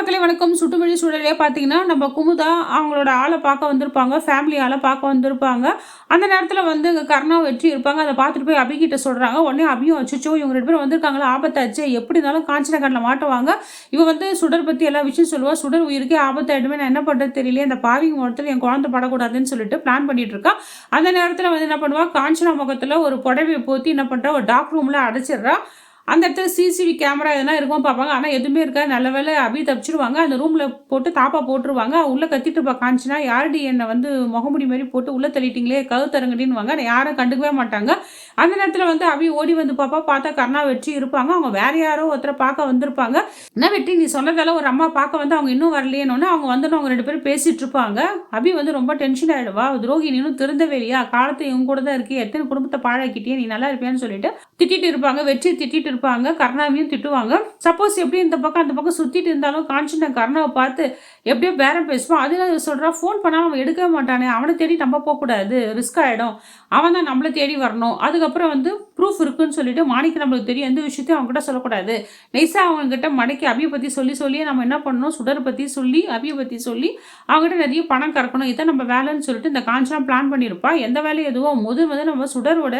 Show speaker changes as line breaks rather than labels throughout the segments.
மக்களே வணக்கம். சுட்டுமொழி சூழலே பார்த்தீங்கன்னா நம்ம குமுதா அவங்களோட ஆளை பார்க்க வந்திருப்பாங்க ஃபேமிலி ஆளை பார்க்க வந்திருப்பாங்க. அந்த நேரத்தில் வந்து இங்கே கர்ணா வெற்றி இருப்பாங்க. அதை பார்த்துட்டு போய் அபிகிட்ட சொல்கிறாங்க உடனே அபியும் அச்சுச்சோ இவங்க ரெண்டு பேரும் வந்திருக்காங்களா ஆபத்தாச்சு எப்படி இருந்தாலும் காஞ்சனகரில் மாட்டுவாங்க. இவன் வந்து சுடர் பற்றி எல்லா விஷயம் சொல்லுவா. சுடர் உயிருக்கே ஆபத்தாயிடுமே நான் என்ன பண்ணுறது தெரியல இந்த பாவிங்க முகத்தில் என் குழந்தை படக்கூடாதுன்னு சொல்லிட்டு பிளான் பண்ணிட்டு அந்த நேரத்தில் வந்து என்ன பண்ணுவாள் காஞ்சனா முகத்தில் ஒரு புடவையை போற்றி என்ன பண்ணுறா ஒரு டாக் ரூமில் அடைச்சிடுறா. அந்த இடத்துல சிசிவி கேமரா எதனா இருக்கும் பார்ப்பாங்க. ஆனால் எதுவுமே இருக்காது. நல்ல வேலை அபி தப்பிச்சிருவாங்க. அந்த ரூமில் போட்டு தாப்பா போட்டுருவாங்க. உள்ளே கத்திட்டு இருப்பா. காஞ்சினா யாரடி என்னை வந்து முகமுடி மாதிரி போட்டு உள்ளே தள்ளிட்டிங்களே? கழுத்தரங்கடின்னு வாங்க யாரும் கண்டுக்கவே மாட்டாங்க. அந்த நேரத்தில் வந்து அபி ஓடி வந்து பாப்பா. பார்த்தா கர்ணா வெற்றி இருப்பாங்க. அவங்க வேற யாரோ ஒருத்தரை பார்க்க வந்திருப்பாங்க. என்ன வெற்றி நீ சொன்னதால ஒரு அம்மா பார்க்க வந்து அவங்க இன்னும் வரலையேன்னு அவங்க வந்து அவங்க ரெண்டு பேரும் பேசிட்டு இருப்பாங்க. அபி வந்து ரொம்ப டென்ஷன் ஆகிடுவா துரோகி நீனும் திருந்தவே இல்லையா? காலத்து இவங்க கூட தான் இருக்கு எத்தனை குடும்பத்தை பாழாக்கிட்டே நீ நல்லா இருப்பியான்னு சொல்லிட்டு திட்டிட்டு இருப்பாங்க. வெற்றி திட்டிட்டு இருப்பாங்க கர்ணாவையும் திட்டுவாங்க. சப்போஸ் எப்படி இந்த பக்கம் அந்த பக்கம் சுற்றிட்டு இருந்தாலும் காஞ்சனா கர்ணாவை பார்த்து எப்படியோ பேரம் பேசுவான் அதில் சொல்கிறான் ஃபோன் பண்ணாலும் அவன் எடுக்கவே மாட்டானே. அவனை தேடி நம்ம போகக்கூடாது. ரிஸ்க் ஆகிடும் அவன் தான் நம்மளை தேடி வரணும். அதுக்கப்புறம் வந்து ப்ரூஃப் இருக்குன்னு சொல்லிட்டு மாணிக்கு நம்மளுக்கு தெரியும். எந்த விஷயத்தையும் அவங்ககிட்ட சொல்லக்கூடாது. நைஸாக அவங்க கிட்ட மடக்கி அபியை பற்றி சொல்லி சொல்லியே நம்ம என்ன பண்ணணும்? சுடரை பற்றி சொல்லி அபியை பற்றி சொல்லி அவங்ககிட்ட நிறைய பணம் கறக்கணும். இதான் நம்ம வேலைன்னு சொல்லிட்டு இந்த காஞ்சனா பிளான் பண்ணியிருப்பா. எந்த வேலையும் எதுவும் முதல் வந்து நம்ம சுடரோட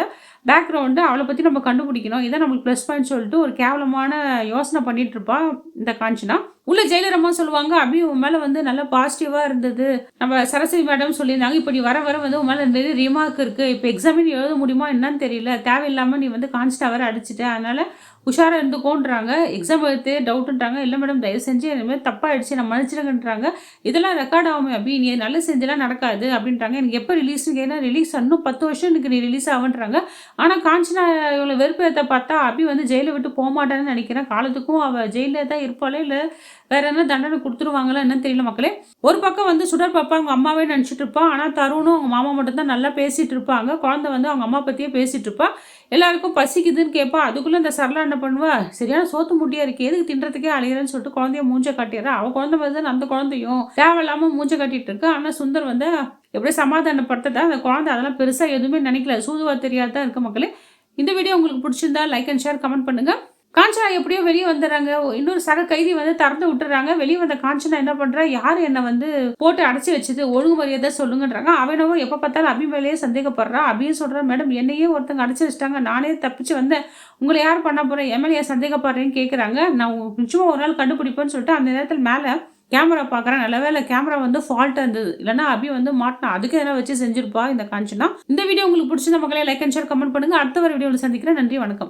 பேக்ரவுண்டு அவளை பற்றி நம்ம கண்டுபிடிக்கணும். இதை நம்மளுக்கு ப்ளஸ் பாயிண்ட் சொல்லிட்டு ஒரு கேவலமான யோசனை பண்ணிகிட்ருப்பா இந்த காஞ்சனா. உள்ள ஜெயலலிதம்மா சொல்லுவாங்க அபி உன் மேலே வந்து நல்லா பாசிட்டிவாக இருந்தது. நம்ம சரஸ்வதி மேடம் சொல்லியிருந்தாங்க இப்படி வர வர வந்து உன் மேலே நிறைய ரிமார்க் இருக்குது இப்போ எக்ஸாமின் எழுத முடியுமா என்னன்னு தெரியல. தேவையில்லாமல் நீ வந்து கான்ஸ்டாக வர அடிச்சிட்ட. அதனால் உஷாராக இருந்துக்கோன்றாங்க. எக்ஸாம் எடுத்து டவுட்டுன்றாங்க இல்லை மேடம் தயவு செஞ்சு இனிமேல் தப்பாகிடுச்சு நான் மன்னிச்சிடுங்கன்றாங்க இதெல்லாம் ரெக்கார்ட் ஆகும் அப்படி நீ நல்ல செஞ்செல்லாம் நடக்காது. அப்படின்றாங்க. எனக்கு எப்போ ரிலீஸ்னு கேட்டால் ரிலீஸ் இன்னும் பத்து வருஷம் எனக்கு நீ ரிலீஸ் ஆகுன்றாங்க ஆனால் காஞ்சனா இவ்வளோ வெறுப்பேற்ற பார்த்தா அபி வந்து ஜெயிலை விட்டு போக மாட்டான்னு நினைக்கிறேன். காலத்துக்கும் அவள் ஜெயிலில் தான் இருப்பாளே இல்லை வேற என்ன தண்டனை கொடுத்துருவாங்களா என்னன்னு தெரியல மக்களே. ஒரு பக்கம் வந்து சுடர் பாப்பா அவங்க அம்மாவே நினச்சிட்டு இருப்பான் ஆனால் தருணும் அவங்க மாமா மட்டும் தான் நல்லா பேசிட்டு இருப்பாங்க. குழந்தை வந்து அவங்க அம்மா பற்றியே பேசிட்டு இருப்பா. எல்லாருக்கும் பசிக்குதுன்னு கேட்பா அதுக்குள்ளே இந்த சரலா என்ன பண்ணுவா? சரியான சோத்து முட்டியா இருக்கு. எதுக்கு தின்றதுக்கே அழைகிறேன்னு சொல்லிட்டு குழந்தைய மூஞ்ச காட்டிடுறா. அவள் குழந்தை மாதிரி அந்த குழந்தையும். தேவையில்லாமல் மூஞ்ச காட்டிட்டு இருக்கு. ஆனால் சுந்தர் வந்து எப்படியே சமாதானப்படுத்ததா. அந்த குழந்தை அதெல்லாம் பெருசாக எதுவுமே நினைக்கல. சூதுவா தெரியாதான் இருக்க மக்களே. இந்த வீடியோ உங்களுக்கு பிடிச்சிருந்தா லைக் அண்ட் ஷேர் கமெண்ட் பண்ணுங்கள் காஞ்சனா எப்படியோ வெளியே வந்துடுறாங்க. இன்னொரு சக கைதி வந்து திறந்து விட்டுறாங்க. வெளியே வந்த காஞ்சனா என்ன பண்ணுறா யார் என்னை வந்து போட்டு அடைச்சி வச்சது? ஒழுங்கு மரியாதை சொல்லுங்கன்றாங்க அவனவோ எப்போ பார்த்தாலும் அபி மேலேயே சந்தேகப்படுறா. அபியும் சொல்கிறான் மேடம் என்னையே ஒருத்தங்க அடைச்சி வச்சிட்டாங்க. நானே தப்பிச்சு வந்தேன். உங்களை யார் பண்ண போகிறேன் எம்எல்ஏ சந்தேகப்படுறேன்னு கேட்குறாங்க நான் நிச்சயமா ஒரு நாள் கண்டுபிடிப்பேன்னு சொல்லிட்டு அந்த நேரத்தில் மேலே கேமரா பார்க்குறேன் நல்ல வேலை கேமரா வந்து ஃபால்ட்டாக இருந்தது. இல்லைனா அபி வந்து மாட்டினா. அதுக்கு எதனா வச்சு செஞ்சிருப்பா இந்த காஞ்சனா. இந்த வீடியோ உங்களுக்கு பிடிச்சிருந்த மக்களே லைக் அண்ட் ஷேர் கமெண்ட் பண்ணுங்க. அடுத்த ஒரு வீடியோவில் சந்திக்கிறேன். நன்றி வணக்கம்.